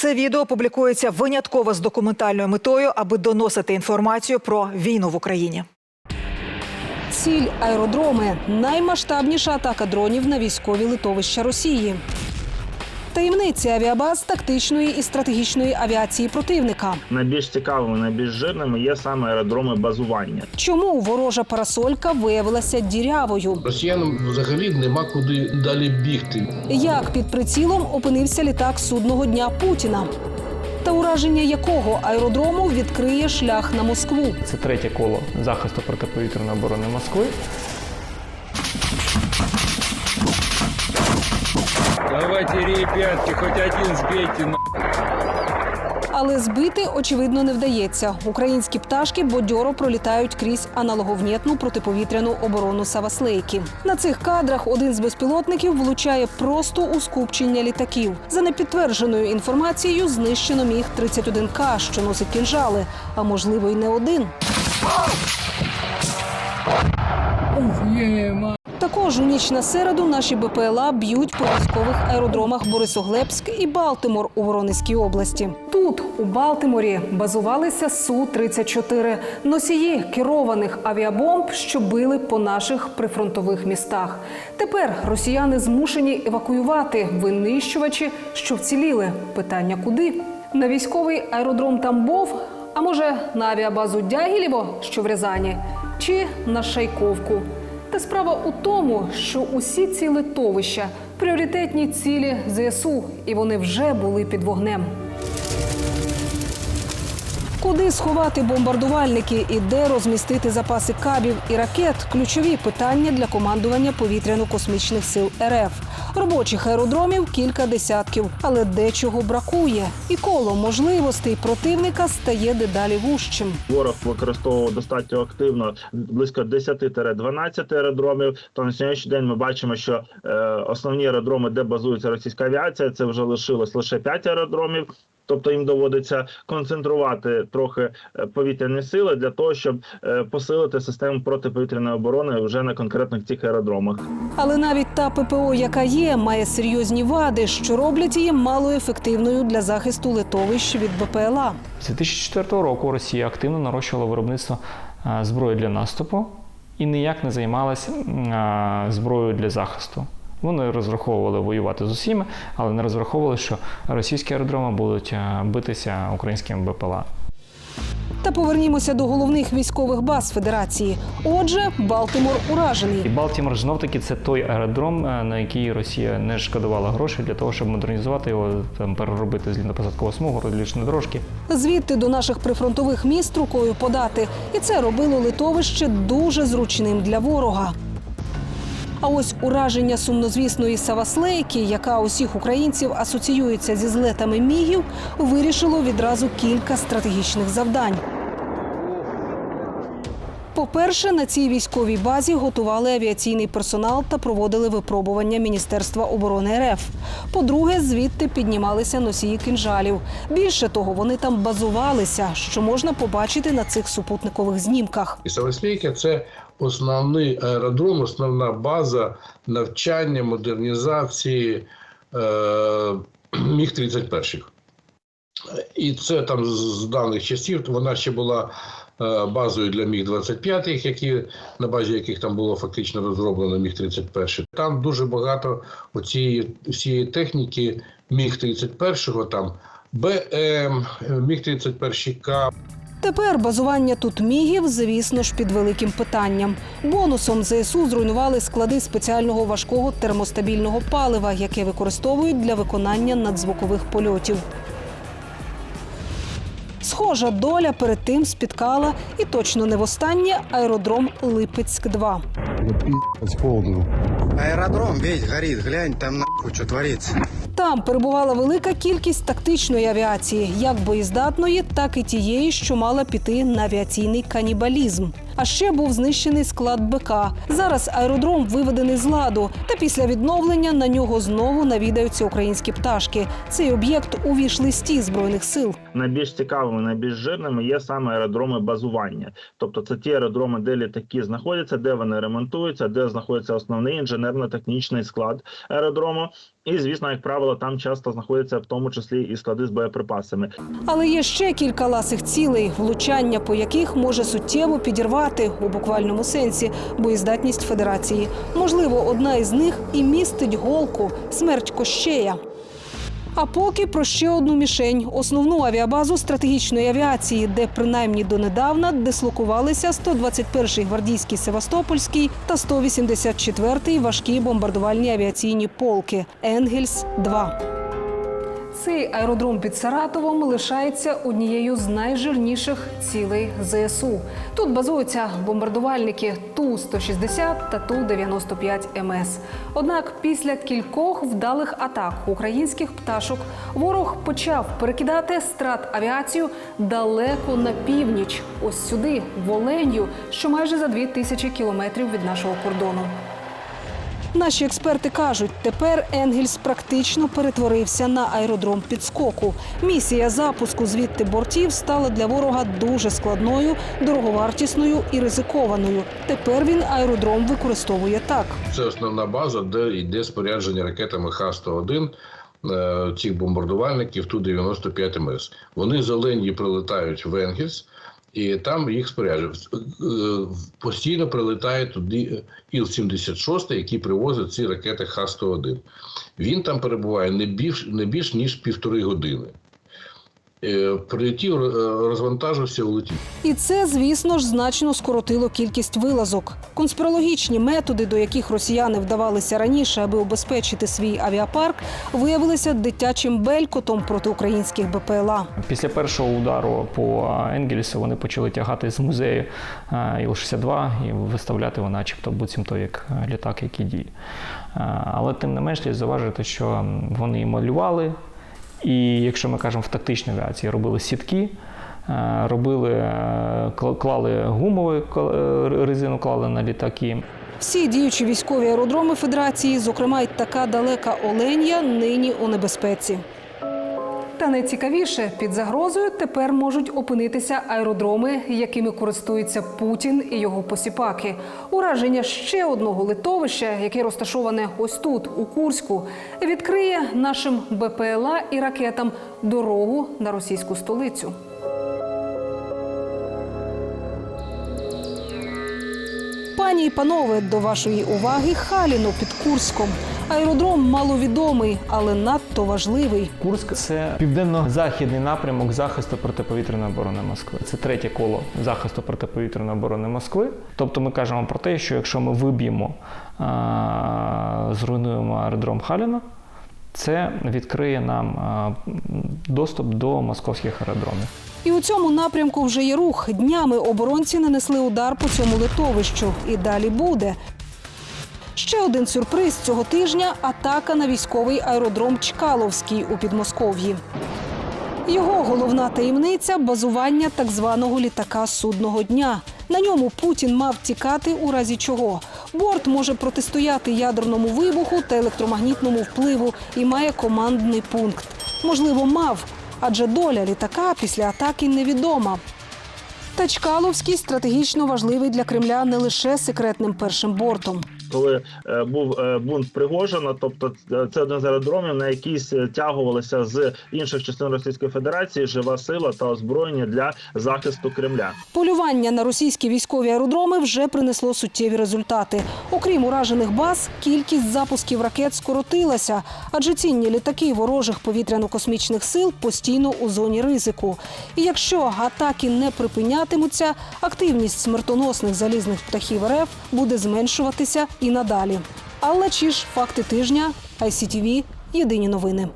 Це відео публікується винятково з документальною метою, аби доносити інформацію про війну в Україні. Ціль аеродроми наймасштабніша атака дронів на військові литовища Росії. Таємниці авіабаз тактичної і стратегічної авіації противника. Найбільш цікавими, найбільш жирними є саме аеродроми базування. Чому ворожа парасолька виявилася дірявою? Росіянам взагалі нема куди далі бігти. Як під прицілом опинився літак судного дня Путіна? Та ураження якого аеродрому відкриє шлях на Москву? Це третє коло захисту протиповітряної оборони Москви. Давайте ребятки, хоть один сбейте на... Але збити очевидно не вдається. Українські пташки бодьоро пролітають крізь аналоговнєтну протиповітряну оборону Саваслейки. На цих кадрах один з безпілотників влучає просто у скупчення літаків. За непідтвердженою інформацією, знищено міг 31К, що носить кінжали, а можливо, й не один. Також у ніч на середу наші БПЛА б'ють по військових аеродромах Борисоглебськ і Балтимор у Воронезькій області. Тут, у Балтиморі, базувалися Су-34 – носії керованих авіабомб, що били по наших прифронтових містах. Тепер росіяни змушені евакуювати винищувачі, що вціліли. Питання куди? На військовий аеродром Тамбов, а може на авіабазу Дягілєво, що в Рязані, чи на Шайковку. Та справа у тому, що усі ці литовища пріоритетні цілі ЗСУ, і вони вже були під вогнем. Куди сховати бомбардувальники і де розмістити запаси кабів і ракет ключові питання для командування повітряно-космічних сил РФ. Робочих аеродромів кілька десятків, але дечого бракує. І коло можливостей противника стає дедалі вужчим. Ворог використовував достатньо активно близько 10-12 аеродромів. То на сьогоднішній день ми бачимо, що е, основні аеродроми, де базується російська авіація, це вже лишилось лише 5 аеродромів. Тобто їм доводиться концентрувати трохи е, повітряні сили для того, щоб е, посилити систему протиповітряної оборони вже на конкретних цих аеродромах. Але навіть та ППО, яка є, має серйозні вади, що роблять її малоефективною для захисту литовищ від БПЛА. З 2004 року Росія активно нарощувала виробництво е, зброї для наступу і ніяк не займалася зброєю для захисту. Вони розраховували воювати з усіма, але не розраховували, що російські аеродроми будуть битися українськими БПЛА. Та повернімося до головних військових баз Федерації. Отже, Балтимор І уражений. Балтімор знов таки це той аеродром, е, на який Росія не шкодувала грошей для того, щоб модернізувати його, там переробити злітно-посадкову смугу, розлічні дорожки. Звідти до наших прифронтових міст рукою подати. І це робило литовище дуже зручним для ворога. А ось ураження сумнозвісної Саваслейки, яка усіх українців асоціюється зі злетами мігів, вирішило відразу кілька стратегічних завдань. По-перше, на цій військовій базі готували авіаційний персонал та проводили випробування Міністерства оборони РФ. По-друге, звідти піднімалися носії кинжалів. Більше того, вони там базувалися, що можна побачити на цих супутникових знімках. І Савослійка це основний аеродром, основна база навчання, модернізації е, міг 31 І це там з давніх часів. Вона ще була базою для міг 25 які на базі яких там було фактично розроблено міг 31 Там дуже багато оцієї всієї техніки міг 31 там БМ, міг 31 К, Тепер базування тут мігів, звісно ж, під великим питанням. Бонусом ЗСУ зруйнували склади спеціального важкого термостабільного палива, яке використовують для виконання надзвукових польотів. Схожа доля перед тим спіткала і точно не востаннє аеродром Липецьк 2 Пиздец, холодно. Аэродром весь горит, глянь, там нахуй что творится. Там перебувала велика кількість тактичної авіації, як боєздатної, так і тієї, що мала піти на авіаційний канібалізм. А ще був знищений склад БК. Зараз аеродром виведений з ладу. Та після відновлення на нього знову навідаються українські пташки. Цей об'єкт у віш-листі збройних сил. Найбільш цікавими, найбільш жирними є саме аеродроми базування. Тобто це ті аеродроми, де літаки знаходяться, де вони ремонтуються, де знаходиться основний інженерно-технічний склад аеродрому. І звісно, як правило, там часто знаходяться в тому числі і склади з боєприпасами. Але є ще кілька ласих цілей, влучання по яких може суттєво підірвати у буквальному сенсі боєздатність федерації. Можливо, одна із них і містить голку смерть Кощея. А поки про ще одну мішень. Основну авіабазу стратегічної авіації, де принаймні донедавна дислокувалися 121-й гвардійський Севастопольський та 184-й важкі бомбардувальні авіаційні полки. Енгельс 2 цей аеродром під Саратовом лишається однією з найжирніших цілей ЗСУ. Тут базуються бомбардувальники Ту-160 та Ту-95 МС. Однак після кількох вдалих атак українських пташок ворог почав перекидати страт авіацію далеко на північ, ось сюди, в Оленю, що майже за дві тисячі кілометрів від нашого кордону. Наші експерти кажуть, тепер Енгельс практично перетворився на аеродром підскоку. Місія запуску звідти бортів стала для ворога дуже складною, дороговартісною і ризикованою. Тепер він аеродром використовує так. Це основна база, де йде спорядження ракетами Х-101 е, цих бомбардувальників Ту-95 МС. Вони з Оленії прилетають в Енгельс, і там їх споряджують. Е, Постійно прилітає туди Іл-76, який привозить ці ракети Х-101. Він там перебуває не більш, не більш ніж півтори години. Е, Прилетів, е, розвантажився, улетів. І це, звісно ж, значно скоротило кількість вилазок. Конспірологічні методи, до яких росіяни вдавалися раніше, аби обезпечити свій авіапарк, виявилися дитячим белькотом проти українських БПЛА. Після першого удару по Енгельсу вони почали тягати з музею е, Іл-62 і виставляти його, начебто, буцімто як е, літак, який діє. Е, Але тим не менш, слід зауважити, що вони малювали, і якщо ми кажемо в тактичній авіації, робили сітки. е, Робили, е, кла- клали гумову резину, клали на літаки. Всі діючі військові аеродроми Федерації, зокрема й така далека Оленя, нині у небезпеці. Та найцікавіше, під загрозою тепер можуть опинитися аеродроми, якими користується Путін і його посіпаки. Ураження ще одного литовища, яке розташоване ось тут, у Курську, відкриє нашим БПЛА і ракетам дорогу на російську столицю. Пані і панове, до вашої уваги Халіно під Курском. Аеродром маловідомий, але надто важливий. Курськ це південно-західний напрямок захисту протиповітряної оборони Москви. Це третє коло захисту протиповітряної оборони Москви. Тобто ми кажемо про те, що якщо ми виб'ємо, зруйнуємо аеродром Халіна, це відкриє нам доступ до московських аеродромів. І у цьому напрямку вже є рух. Днями оборонці нанесли удар по цьому литовищу. І далі буде. Ще один сюрприз цього тижня атака на військовий аеродром Чкаловський у Підмосков'ї. Його головна таємниця базування так званого літака судного дня. На ньому Путін мав тікати у разі чого. Борт може протистояти ядерному вибуху та електромагнітному впливу і має командний пункт. Можливо, мав, адже доля літака після атаки невідома. Та Чкаловський стратегічно важливий для Кремля не лише секретним першим бортом. Коли е, був е, бунт Пригожина, тобто е, це один з аеродромів, на який тягувалися з інших частин Російської Федерації жива сила та озброєння для захисту Кремля. Полювання на російські військові аеродроми вже принесло суттєві результати. Окрім уражених баз, кількість запусків ракет скоротилася, адже цінні літаки ворожих повітряно-космічних сил постійно у зоні ризику. І якщо атаки не припинятимуться, активність смертоносних залізних птахів РФ буде зменшуватися і надалі. Але чи ж факти тижня, ICTV, єдині новини.